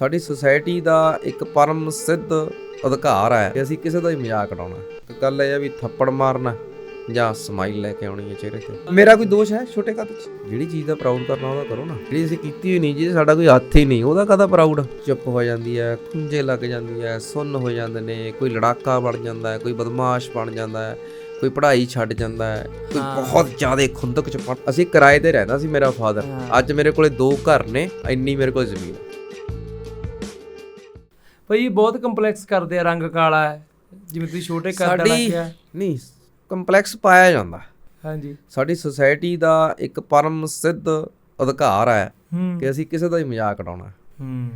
ਸਾਡੀ ਸੁਸਾਇਟੀ ਦਾ ਇੱਕ ਪਰਮ ਸਿੱਧ ਅਧਿਕਾਰ ਹੈ ਕਿ ਅਸੀਂ ਕਿਸੇ ਦਾ ਹੀ ਮਜ਼ਾਕ ਉਡਾਉਣਾ। ਤੇ ਗੱਲ ਇਹ ਹੈ ਵੀ ਥੱਪੜ ਮਾਰਨਾ ਜਾਂ ਸਮਾਈਲ ਲੈ ਕੇ ਆਉਣੀ ਹੈ ਚਿਹਰੇ ਤੇ। ਮੇਰਾ ਕੋਈ ਦੋਸ਼ ਹੈ ਛੋਟੇ ਕੱਦ 'ਚ? ਜਿਹੜੀ ਚੀਜ਼ ਦਾ ਪ੍ਰਾਊਡ ਕਰਨਾ ਉਹਦਾ ਕਰੋ ਨਾ। ਜਿਹੜੀ ਅਸੀਂ ਕੀਤੀ ਹੋਈ ਨਹੀਂ ਜੀ ਸਾਡਾ ਕੋਈ ਹੱਥ ਹੀ ਨਹੀਂ ਉਹਦਾ ਕਾਹਦਾ ਪ੍ਰਾਊਡ ਚੁੱਪ ਹੋ ਜਾਂਦੀ ਹੈ ਖੁੰਝੇ ਲੱਗ ਜਾਂਦੀ ਹੈ ਸੁੰਨ ਹੋ ਜਾਂਦੇ ਨੇ ਕੋਈ ਲੜਾਕਾ ਬਣ ਜਾਂਦਾ ਹੈ ਕੋਈ ਬਦਮਾਸ਼ ਬਣ ਜਾਂਦਾ ਹੈ ਕੋਈ ਪੜ੍ਹਾਈ ਛੱਡ ਜਾਂਦਾ ਹੈ ਕੋਈ ਬਹੁਤ ਜ਼ਿਆਦਾ ਖੁੰਦਕ ਚ ਅਸੀਂ ਕਿਰਾਏ ਤੇ ਰਹਿੰਦਾ ਸੀ ਮੇਰਾ ਫਾਦਰ ਅੱਜ ਮੇਰੇ ਕੋਲੇ ਦੋ ਘਰ ਨੇ ਇੰਨੀ ਮੇਰੇ ਕੋਲ ਜ਼ਮੀਨ ਭਾਈ ਬਹੁਤ ਕੰਪਲੈਕਸ ਕਰਦੇ ਆ ਰੰਗ ਕਾਲਾ ਹੈ। ਜਿਵੇਂ ਤੁਸੀਂ ਛੋਟੇ ਕਰ ਦਾ ਸਾਡੀ ਰੱਖਿਆ। ਨਹੀਂ ਕੰਪਲੈਕਸ ਪਾਇਆ ਜਾਂਦਾ। ਹਾਂਜੀ। ਸਾਡੀ ਸੁਸਾਇਟੀ ਦਾ ਇੱਕ ਪਰਮ ਸਿੱਧ ਅਧਿਕਾਰ ਹੈ ਹੂੰ। ਕਿ ਅਸੀਂ ਕਿਸੇ ਦਾ ਹੀ ਮਜ਼ਾਕ ਉਡਾਉਣਾ ਹੂੰ।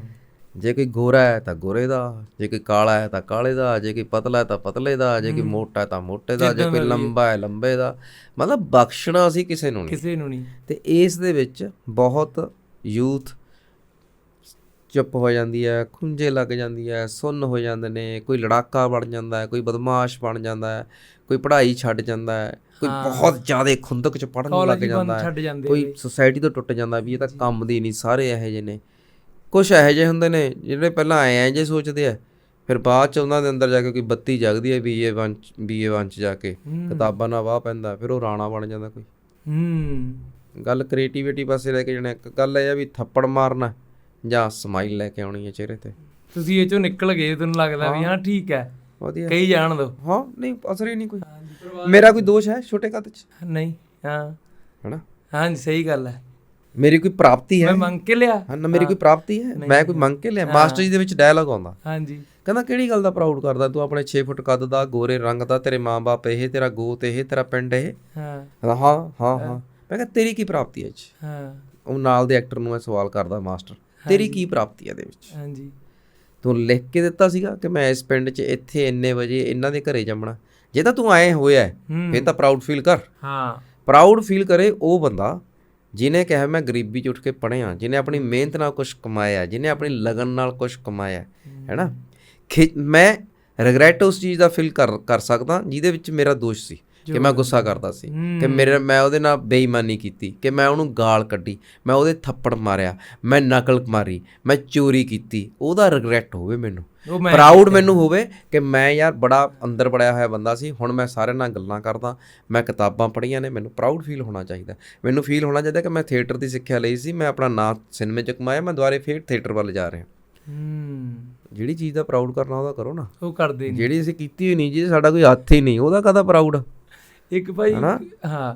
ਜੇ ਕੋਈ ਗੋਰਾ ਹੈ ਤਾਂ ਗੋਰੇ ਦਾ ਜੇ ਕੋਈ ਕਾਲਾ ਹੈ ਤਾਂ ਕਾਲੇ ਦਾ ਜੇ ਕੋਈ ਪਤਲਾ ਹੈ ਤਾਂ ਪਤਲੇ ਦਾ ਜੇ ਕੋਈ ਮੋਟਾ ਹੈ ਤਾਂ ਮੋਟੇ ਦਾ ਜੇ ਕੋਈ ਲੰਬਾ ਹੈ ਲੰਬੇ ਦਾ। ਮਤਲਬ ਬਖਸ਼ਣਾ ਅਸੀਂ ਕਿਸੇ ਨੂੰ ਨਹੀਂ। ਕਿਸੇ ਨੂੰ ਨਹੀਂ। ਤੇ ਇਸ ਦੇ ਵਿੱਚ ਬਹੁਤ ਯੂਥ ਚੁੱਪ ਹੋ ਜਾਂਦੀ ਹੈ ਖੁੰਝੇ ਲੱਗ ਜਾਂਦੀ ਹੈ ਸੁੰਨ ਹੋ ਜਾਂਦੇ ਨੇ ਕੋਈ ਲੜਾਕਾ ਬਣ ਜਾਂਦਾ ਹੈ ਕੋਈ ਬਦਮਾਸ਼ ਬਣ ਜਾਂਦਾ ਹੈ ਕੋਈ ਪੜ੍ਹਾਈ ਛੱਡ ਜਾਂਦਾ ਹੈ ਕੋਈ ਬਹੁਤ ਜ਼ਿਆਦਾ ਖੁੰਦਕ ਚ ਪੜਨ ਲੱਗ ਜਾਂਦਾ ਹੈ ਕੋਈ ਸੋਸਾਇਟੀ ਤੋਂ ਟੁੱਟ ਜਾਂਦਾ ਵੀ ਇਹ ਤਾਂ ਕੰਮ ਦੀ ਨਹੀਂ ਸਾਰੇ ਇਹੋ ਜਿਹੇ ਨੇ। ਕੁਝ ਇਹੋ ਜਿਹੇ ਹੁੰਦੇ ਨੇ ਜਿਹੜੇ ਪਹਿਲਾਂ ਆਏ ਐ ਜੇ ਸੋਚਦੇ ਆ ਫਿਰ ਬਾਅਦ ਚ ਉਹਨਾਂ ਦੇ ਅੰਦਰ ਜਾ ਕੇ ਕੋਈ ਬੱਤੀ ਜਗਦੀ ਹੈ ਬੀਏ ਵਨ ਬੀਏ ਵਨ ਚ ਜਾ ਕੇ ਕਿਤਾਬਾਂ ਨਾਲ ਵਾਹ ਪੈਂਦਾ ਫਿਰ ਉਹ ਰਾਣਾ ਬਣ ਜਾਂਦਾ ਕੋਈ। ਹੂੰ। ਗੱਲ ਕ੍ਰੀਏਟੀਵਿਟੀ ਪਾਸੇ ਲੈ ਕੇ ਜਾਣਾ ਇੱਕ ਗੱਲ ਇਹ ਆ ਵੀ ਥੱਪੜ ਮਾਰਨਾ ਜਾਂ ਸਮਾਈਲ ਲੈ ਕੇ ਆਉਣੀ ਹੈ ਚਿਹਰੇ ਤੇ। ਤੁਸੀਂ ਇਹ ਚੋਂ ਨਿਕਲ ਗਏ ਤੁਹਾਨੂੰ ਲੱਗਦਾ ਵੀ ਹਾਂ। ਠੀਕ ਹੈ। ਵਧੀਆ। ਕਹੀ ਜਾਣ ਦੋ। ਹਾਂ ਨਹੀਂ ਅਸਰ ਹੀ ਨਹੀਂ ਕੋਈ। ਮੇਰਾ ਕੋਈ ਦੋਸ਼ ਹੈ ਛੋਟੇ ਕੱਦ ਚ? ਨਹੀਂ ਹਾਂ। ਹੈਨਾ? ਹਾਂਜੀ ਸਹੀ ਗੱਲ ਹੈ। ਮੇਰੀ ਕੋਈ ਪ੍ਰਾਪਤੀ ਹੈ? ਮੈਂ ਮੰਗ ਕੇ ਲਿਆ। ਹਾਂ ਨਾ ਮੇਰੀ ਕੋਈ ਪ੍ਰਾਪਤੀ ਹੈ? ਮੈਂ ਕੋਈ ਮੰਗ ਕੇ ਲਿਆ। ਮਾਸਟਰ ਜੀ ਦੇ ਵਿੱਚ ਡਾਇਲੌਗ ਆਉਂਦਾ। ਹਾਂਜੀ। ਕਹਿੰਦਾ ਕਿਹੜੀ ਗੱਲ ਦਾ ਪ੍ਰਾਊਡ ਕਰਦਾ? ਤੂੰ ਆਪਣੇ 6 ਫੁੱਟ ਕੱਦ ਦਾ ਗੋਰੇ ਰੰਗ ਦਾ ਤੇਰੇ ਮਾਂ-ਬਾਪ ਇਹ ਤੇਰਾ ਗੋਤ ਇਹ ਤੇਰਾ ਪਿੰਡ ਇਹ? ਹਾਂ। ਹਾਂ ਹਾਂ ਹਾਂ। ਮੈਂ ਕਿਹਾ ਤੇਰੀ ਕੀ ਪ੍ਰਾਪਤੀ ਹੈ 'ਚ ਹਾਂ। ਉਹ ਨਾਲ ਦੇ ਐਕਟਰ ਨੂੰ ਇਹ ਸਵਾਲ ਕਰਦਾ ਮਾਸਟਰ। ਤੇਰੀ ਕੀ ਪ੍ਰਾਪਤੀ ਹੈ ਇਹਦੇ ਵਿੱਚ? ਹਾਂਜੀ। ਤੂੰ ਲਿਖ ਕੇ ਦਿੱਤਾ ਸੀਗਾ ਕਿ ਮੈਂ ਇਸ ਪਿੰਡ 'ਚ ਇੱਥੇ ਇੰਨੇ ਵਜੇ ਇਹਨਾਂ ਦੇ ਘਰੇ ਜੰਮਣਾ। ਜੇ ਤਾਂ ਤੂੰ ਆਏ ਹੋਇਆ ਹੈ, ਹੂੰ। ਫਿਰ ਤਾਂ ਪ੍ਰਾਊਡ ਫੀਲ ਕਰ। ਹਾਂ। ਪ੍ਰਾਊਡ ਫੀਲ ਕਰੇ ਉਹ ਬੰਦਾ ਜਿਨੇ ਕਿਹਾ ਮੈਂ ਗਰੀਬੀ 'ਚ ਉੱਠ ਕੇ ਪੜ੍ਹਿਆ ਜਿਨੇ ਆਪਣੀ ਮਿਹਨਤ ਨਾਲ ਕੁਝ ਕਮਾਇਆ ਜਿਨੇ ਆਪਣੀ ਲਗਨ ਨਾਲ ਕੁਝ ਕਮਾਇਆ ਹੈਨਾ ਖਿ- ਮੈਂ ਰਿਗਰੈਟ ਉਸ ਚੀਜ਼ ਦਾ ਫੀਲ ਕਰ ਕਰ ਸਕਦਾ ਜਿਹਦੇ ਵਿੱਚ ਮੇਰਾ ਦੋਸ਼ ਸੀ ਕਿ ਮੈਂ ਗੁੱਸਾ ਕਰਦਾ ਸੀ ਕਿ ਮੇਰੇ ਮੈਂ ਉਹਦੇ ਨਾਲ ਬੇਈਮਾਨੀ ਕੀਤੀ ਕਿ ਮੈਂ ਉਹਨੂੰ ਗਾਲ ਕੱਢੀ ਮੈਂ ਉਹਦੇ ਥੱਪੜ ਮਾਰਿਆ ਮੈਂ ਨਕਲ ਮਾਰੀ ਮੈਂ ਚੋਰੀ ਕੀਤੀ ਉਹਦਾ ਰਿਗਰੈਟ ਹੋਵੇ ਮੈਨੂੰ। ਪ੍ਰਾਊਡ ਮੈਨੂੰ ਹੋਵੇ ਕਿ ਮੈਂ ਯਾਰ ਬੜਾ ਅੰਦਰ ਬੜਿਆ ਹੋਇਆ ਬੰਦਾ ਸੀ ਹੁਣ ਮੈਂ ਸਾਰਿਆਂ ਨਾਲ ਗੱਲਾਂ ਕਰਦਾ ਮੈਂ ਕਿਤਾਬਾਂ ਪੜ੍ਹੀਆਂ ਨੇ ਮੈਨੂੰ ਪ੍ਰਾਊਡ ਫੀਲ ਹੋਣਾ ਚਾਹੀਦਾ। ਮੈਨੂੰ ਫੀਲ ਹੋਣਾ ਚਾਹੀਦਾ ਕਿ ਮੈਂ ਥੀਏਟਰ ਦੀ ਸਿੱਖਿਆ ਲਈ ਸੀ ਮੈਂ ਆਪਣਾ ਨਾਂ ਸਿਨੇਮੇ 'ਚ ਕਮਾਇਆ ਮੈਂ ਦੁਬਾਰੇ ਫੇਰ ਥੀਏਟਰ ਵੱਲ ਜਾ ਰਿਹਾ। ਹੂੰ। ਜਿਹੜੀ ਚੀਜ਼ ਦਾ ਪ੍ਰਾਊਡ ਕਰਨਾ ਉਹਦਾ ਕਰੋ ਨਾ। ਉਹ ਕਰਦੇ ਨਹੀਂ। ਜਿਹੜੀ ਅਸੀਂ ਕੀਤੀ ਹੋਈ ਨਹੀਂ ਜੀ ਸਾਡਾ ਕੋਈ ਹੱਥ ਹੀ ਨਹੀਂ ਉਹਦਾ ਕਾਹਦਾ ਪ੍ਰਾਊਡ ਇੱਕ ਭਾਈ? ਹਾਂ।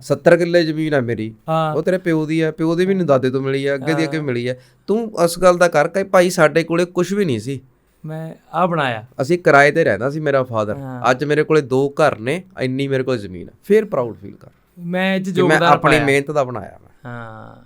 70 ਕਿੱਲੇ ਜ਼ਮੀਨ ਹੈ ਮੇਰੀ। ਉਹ ਤੇਰੇ ਪਿਓ ਦੀ ਹੈ ਪਿਓ ਦੀ ਵੀ ਨਹੀਂ ਦਾਦੇ ਤੋਂ ਮਿਲੀ ਹੈ ਅੱਗੇ ਦੀ ਅੱਗੇ ਮਿਲੀ ਹੈ ਤੂੰ ਉਸ ਗੱਲ ਦਾ ਕਰ ਕਿ ਭਾਈ ਸਾਡੇ ਕੋਲੇ ਕੁਝ ਵੀ ਨਹੀਂ ਸੀ। ਮੈਂ ਆ ਬਣਾਇਆ। ਅਸੀਂ ਕਿਰਾਏ ਤੇ ਰਹਿੰਦਾ ਸੀ ਮੇਰਾ ਫਾਦਰ। ਅੱਜ ਮੇਰੇ ਕੋਲੇ ਦੋ ਘਰ ਨੇ ਇੰਨੀ ਮੇਰੇ ਕੋਲ ਜ਼ਮੀਨ ਫਿਰ ਪ੍ਰਾਊਡ ਫੀਲ ਕਰ। ਮੈਂ ਇਹ ਚ ਮੈਂ ਯੋਗਦਾਨ ਆਪਣੀ ਮਿਹਨਤ ਦਾ ਬਣਾਇਆ ਹਾਂ।